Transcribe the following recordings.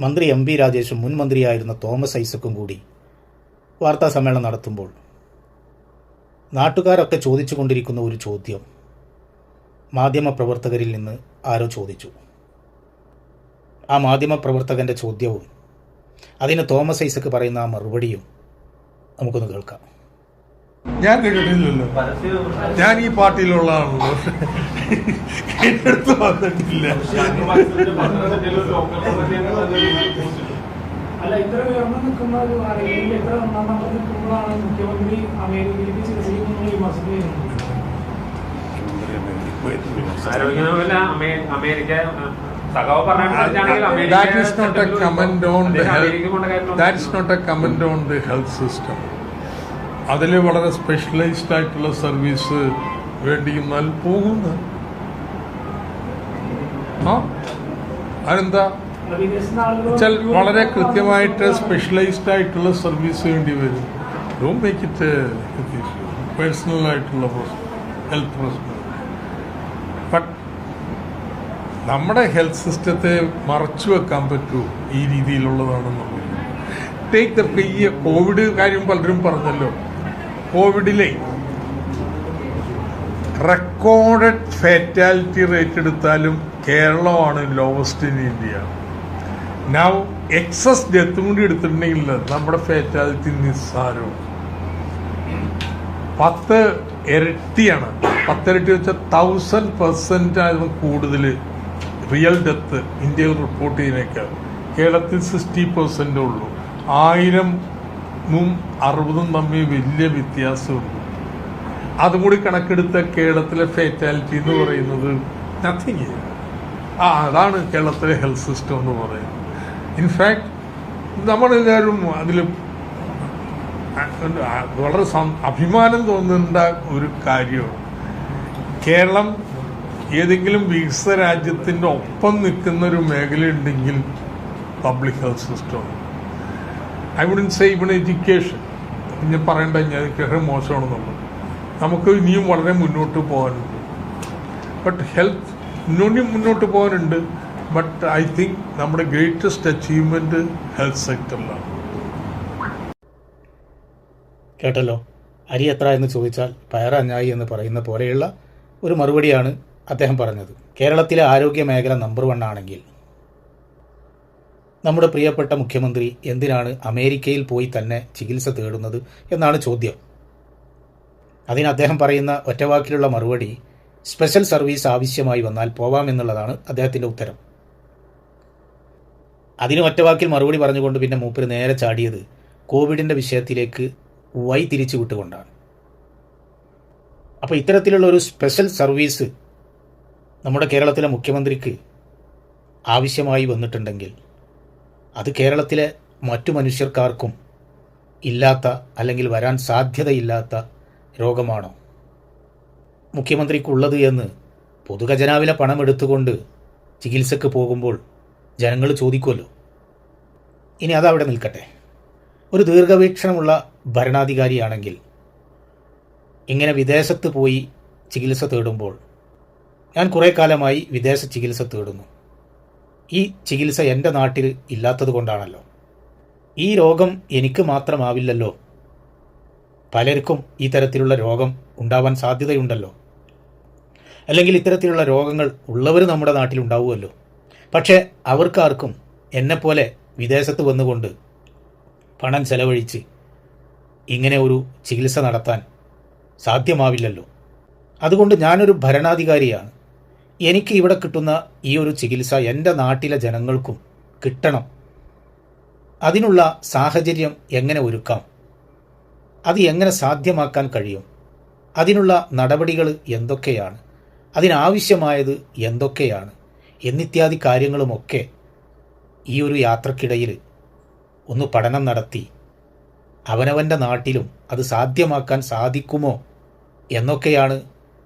മന്ത്രി M V രാജേഷും മുൻ മന്ത്രിയായിരുന്ന തോമസ് ഐസക്കും കൂടി വാർത്താ സമ്മേളനം നടത്തുമ്പോൾ നാട്ടുകാരൊക്കെ ചോദിച്ചുകൊണ്ടിരിക്കുന്ന ഒരു ചോദ്യം മാധ്യമപ്രവർത്തകരിൽ നിന്ന് ആരോ ചോദിച്ചു. ആ മാധ്യമപ്രവർത്തകന്റെ ചോദ്യവും അതിന് തോമസ് ഐസക്ക് പറയുന്ന ആ മറുപടിയും നമുക്കൊന്ന് കേൾക്കാം. ഞാൻ കേട്ടിട്ടില്ലല്ലോ. ഞാൻ ഈ പാർട്ടിയിലുള്ള ആണല്ലോ എന്റെ അടുത്ത് വന്നിട്ടില്ല. അല്ല ഇത്ര ഉയർന്നു നിൽക്കുന്ന ഒരു അറിയില്ല ഇത്ര ഒന്നാം നമ്പർ നിൽക്കുമ്പോഴാണ് മുഖ്യമന്ത്രി അമേരിക്കയിലേക്ക് ചികിത്സിക്കുന്നു വിമർശിക്കുന്നത് ആരോഗ്യമല്ല അമേ- അമേരിക്ക സഖാവ് അദ്ദേഹം അമേരിക്ക നോട്ട് എ കാര്യം That ദ ഹെൽത്ത് a അതിൽ വളരെ സ്പെഷ്യലൈസ്ഡ് ആയിട്ടുള്ള സർവീസ് വേണ്ടിയിരുന്നാൽ പോകുന്നു. ആ? അതെന്താ? വെച്ചാൽ വളരെ കൃത്യമായിട്ട് സ്പെഷ്യലൈസ്ഡ് ആയിട്ടുള്ള സർവീസ് വേണ്ടി വരും. ഡോണ്ട് മേക്ക് ഇറ്റ് പേഴ്സണൽ ആയിട്ടുള്ള ഹെൽത്ത് പ്രശ്നം. ബട്ട് നമ്മുടെ ഹെൽത്ത് സിസ്റ്റത്തെ മറച്ചു വെക്കാൻ പറ്റൂ ഈ രീതിയിലുള്ളതാണെന്നുള്ളത്. ടേക്ക് ദ കോവിഡ് കാര്യം പലരും പറഞ്ഞല്ലോ. കോവിഡിലെ റെക്കോർഡഡ് ഫാറ്റാലിറ്റി റേറ്റ് എടുത്താലും കേരളമാണ് lowest in India now excess ഡെത്തും കൂടി എടുത്തിട്ടുണ്ടെങ്കിൽ നമ്മുടെ ഫാറ്റാലിറ്റി നിസ്സാരവും. പത്ത് ഇരട്ടിയാണ്. പത്തിരട്ടി വെച്ചാൽ തൗസൻഡ് പെർസെന്റ് ആയിരുന്നു കൂടുതൽ റിയൽ ഡെത്ത് ഇന്ത്യയിൽ റിപ്പോർട്ട് ചെയ്യുന്നേക്കാൾ. കേരളത്തിൽ സിക്സ്റ്റി പെർസെന്റ് ഉള്ളൂ. ആയിരമും അറുപതും തമ്മിൽ വലിയ വ്യത്യാസമുണ്ട്. അതും കൂടി കണക്കെടുത്ത കേരളത്തിലെ ഫേറ്റാലിറ്റി എന്ന് പറയുന്നത് നത്തിങ് ആ അതാണ് കേരളത്തിലെ ഹെൽത്ത് സിസ്റ്റം എന്ന് പറയുന്നത്. ഇൻഫാക്ട് നമ്മളെല്ലാവരും അതിൽ വളരെ അഭിമാനം തോന്നേണ്ട ഒരു കാര്യമാണ്. കേരളം ഏതെങ്കിലും വികസിത രാജ്യത്തിന്റെ ഒപ്പം നിൽക്കുന്ന ഒരു മേഖല ഉണ്ടെങ്കിൽ പബ്ലിക് ഹെൽത്ത് സിസ്റ്റമാണ് I wouldn't say even education ഞാൻ പറയേണ്ട ഞാൻ എഡ്യൂക്കേഷൻ മോശമാണെന്നുള്ളത് നമുക്ക് ഇനിയും വളരെ മുന്നോട്ട് പോകാനുണ്ട്. ബട്ട് ഹെൽത്ത് ഇനിയും മുന്നോട്ട് പോകാനുണ്ട്. ബട്ട് ഐ തിങ്ക് നമ്മുടെ ഗ്രേറ്റസ്റ്റ് അച്ചീവ്മെന്റ് ഹെൽത്ത് സെക്ടറിലാണ് കേട്ടല്ലോ? അരി എത്ര എന്ന് ചോദിച്ചാൽ പയറഞ്ഞായി എന്ന് പറയുന്ന പോലെയുള്ള ഒരു മറുപടിയാണ് അദ്ദേഹം പറഞ്ഞത്. കേരളത്തിലെ ആരോഗ്യ മേഖല നമ്പർ വൺ ആണെങ്കിൽ നമ്മുടെ പ്രിയപ്പെട്ട മുഖ്യമന്ത്രി എന്തിനാണ് അമേരിക്കയിൽ പോയി തന്നെ ചികിത്സ തേടുന്നത് എന്നാണ് ചോദ്യം. അതിന് അദ്ദേഹം പറയുന്ന ഒറ്റവാക്കിലുള്ള മറുപടി സ്പെഷ്യൽ സർവീസ് ആവശ്യമായി വന്നാൽ പോവാമെന്നുള്ളതാണ് അദ്ദേഹത്തിന്റെ ഉത്തരം. അതിന് ഒറ്റവാക്കിൽ മറുപടി പറഞ്ഞുകൊണ്ട് പിന്നെ മൂപ്പര് നേരെ ചാടിയത് കോവിഡിന്റെ വിഷയത്തിലേക്ക് വൈ തിരിച്ചു വിട്ടുകൊണ്ടാണ്. അപ്പോൾ ഇത്തരത്തിലുള്ള ഒരു സ്പെഷ്യൽ സർവീസ് നമ്മുടെ കേരളത്തിലെ മുഖ്യമന്ത്രിക്ക് ആവശ്യമായി വന്നിട്ടുണ്ടെങ്കിൽ അത് കേരളത്തിലെ മറ്റു മനുഷ്യർക്കാർക്കും ഇല്ലാത്ത അല്ലെങ്കിൽ വരാൻ സാധ്യതയില്ലാത്ത രോഗമാണോ? മുഖ്യമന്ത്രിക്കുള്ളത് എന്ന് പൊതുഖജനാവിലെ പണം എടുത്തുകൊണ്ട് ചികിത്സക്ക് പോകുമ്പോൾ ജനങ്ങൾ ചോദിക്കുമല്ലോ. ഇനി അതവിടെ നിൽക്കട്ടെ. ഒരു ദീർഘവീക്ഷണമുള്ള ഭരണാധികാരിയാണെങ്കിൽ ഇങ്ങനെ വിദേശത്ത് പോയി ചികിത്സ തേടുമ്പോൾ ഞാൻ കുറേ കാലമായി വിദേശ ചികിത്സ തേടുന്നു. ഈ ചികിത്സ എന്റെ നാട്ടിൽ ഇല്ലാത്തത് കൊണ്ടാണല്ലോ. ഈ രോഗം എനിക്ക് മാത്രമാവില്ലല്ലോ. പലർക്കും ഈ തരത്തിലുള്ള രോഗം ഉണ്ടാവാൻ സാധ്യതയുണ്ടല്ലോ. അല്ലെങ്കിൽ ഇത്തരത്തിലുള്ള രോഗങ്ങൾ ഉള്ളവർ നമ്മുടെ നാട്ടിൽ ഉണ്ടാവുമല്ലോ. പക്ഷേ അവർക്കാർക്കും എന്നെപ്പോലെ വിദേശത്ത് വന്നുകൊണ്ട് പണം ചെലവഴിച്ച് ഇങ്ങനെ ഒരു ചികിത്സ നടത്താൻ സാധ്യമാവില്ലല്ലോ. അതുകൊണ്ട് ഞാനൊരു ഭരണാധികാരിയാണ്. എനിക്ക് ഇവിടെ കിട്ടുന്ന ഈ ഒരു ചികിത്സ എന്റെ നാട്ടിലെ ജനങ്ങൾക്കും കിട്ടണം. അതിനുള്ള സാഹചര്യം എങ്ങനെ ഒരുക്കാം? അത് എങ്ങനെ സാധ്യമാക്കാൻ കഴിയും? അതിനുള്ള നടപടികൾ എന്തൊക്കെയാണ്? അതിനാവശ്യമായത് എന്തൊക്കെയാണ്? എന്നിത്യാദി കാര്യങ്ങളുമൊക്കെ ഈ ഒരു യാത്രക്കിടയിൽ ഒന്ന് പഠനം നടത്തി അവനവന്റെ നാട്ടിലും അത് സാധ്യമാക്കാൻ സാധിക്കുമോ എന്നൊക്കെയാണ്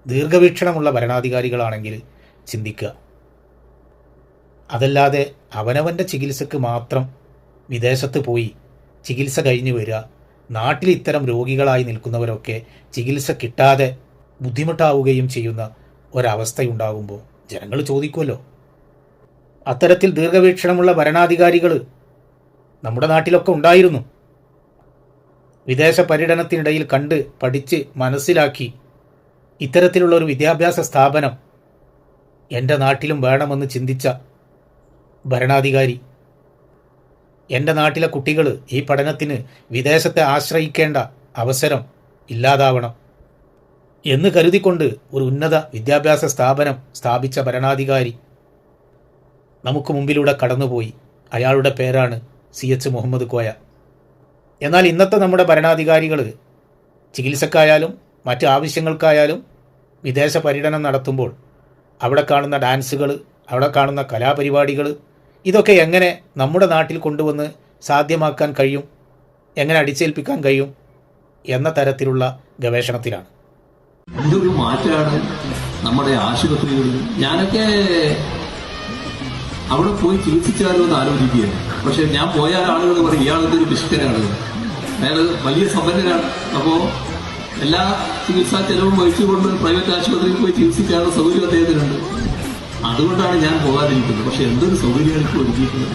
ദീർഘവീക്ഷണമുള്ള ഭരണാധികാരികളാണെങ്കിൽ ചിന്തിക്കുക. അതല്ലാതെ അവനവന്റെ ചികിത്സക്ക് മാത്രം വിദേശത്ത് പോയി ചികിത്സ കഴിഞ്ഞു വരിക നാട്ടിൽ ഇത്തരം രോഗികളായി നിൽക്കുന്നവരൊക്കെ ചികിത്സ കിട്ടാതെ ബുദ്ധിമുട്ടാവുകയും ചെയ്യുന്ന ഒരവസ്ഥയുണ്ടാകുമ്പോൾ ജനങ്ങൾ ചോദിക്കുമല്ലോ അത്തരത്തിൽ ദീർഘവീക്ഷണമുള്ള ഭരണാധികാരികൾ നമ്മുടെ നാട്ടിലൊക്കെ ഉണ്ടായിരുന്നു. വിദേശ പര്യടനത്തിനിടയിൽ കണ്ട് പഠിച്ച് മനസ്സിലാക്കി ഇത്തരത്തിലുള്ള ഒരു വിദ്യാഭ്യാസ സ്ഥാപനം എന്റെ നാട്ടിലും വേണമെന്ന് ചിന്തിച്ച ഭരണാധികാരി. എന്റെ നാട്ടിലെ കുട്ടികൾ ഈ പഠനത്തിന് വിദേശത്തെ ആശ്രയിക്കേണ്ട അവസരം ഇല്ലാതാവണം എന്ന് കരുതിക്കൊണ്ട് ഒരു ഉന്നത വിദ്യാഭ്യാസ സ്ഥാപനം സ്ഥാപിച്ച ഭരണാധികാരി നമുക്ക് മുമ്പിലൂടെ കടന്നുപോയി. അയാളുടെ പേരാണ് സി എച്ച് മുഹമ്മദ് കോയ. എന്നാൽ ഇന്നത്തെ നമ്മുടെ ഭരണാധികാരികൾ ചികിത്സക്കായാലും മറ്റ് ആവശ്യങ്ങൾക്കായാലും വിദേശ പര്യടനം നടത്തുമ്പോൾ അവിടെ കാണുന്ന ഡാൻസുകൾ അവിടെ കാണുന്ന കലാപരിപാടികൾ ഇതൊക്കെ എങ്ങനെ നമ്മുടെ നാട്ടിൽ കൊണ്ടുവന്ന് സാധ്യമാക്കാൻ കഴിയും എങ്ങനെ അടിച്ചേൽപ്പിക്കാൻ കഴിയും എന്ന തരത്തിലുള്ള ഗവേഷണത്തിലാണ്. എന്തൊരു മാറ്റാണ് നമ്മുടെ ആശുപത്രികളിൽ ഞാനൊക്കെ അവിടെ പോയി ചികിത്സിച്ചാലോ എന്ന് ആലോചിക്കുകയാണ്. പക്ഷെ ഞാൻ പോയാൽ ആളുകൾ പറയും ഇയാളൊക്കെ ഒരു പിശുക്കനാണ് അയാൾ വലിയ സമ്പന്നനാണ് അപ്പോ എല്ലാ ചികിത്സാ ചെലവും വഹിച്ചുകൊണ്ട് പ്രൈവറ്റ് ആശുപത്രിയിൽ പോയി ചികിത്സിക്കാനുള്ള സൗകര്യം അദ്ദേഹത്തിനുണ്ട്. അതുകൊണ്ടാണ് ഞാൻ പോകാതിരിക്കുന്നത്. പക്ഷെ എന്തൊരു സൗകര്യമാണ് ഇപ്പോൾ ഒരുക്കിയിട്ടുള്ളത്?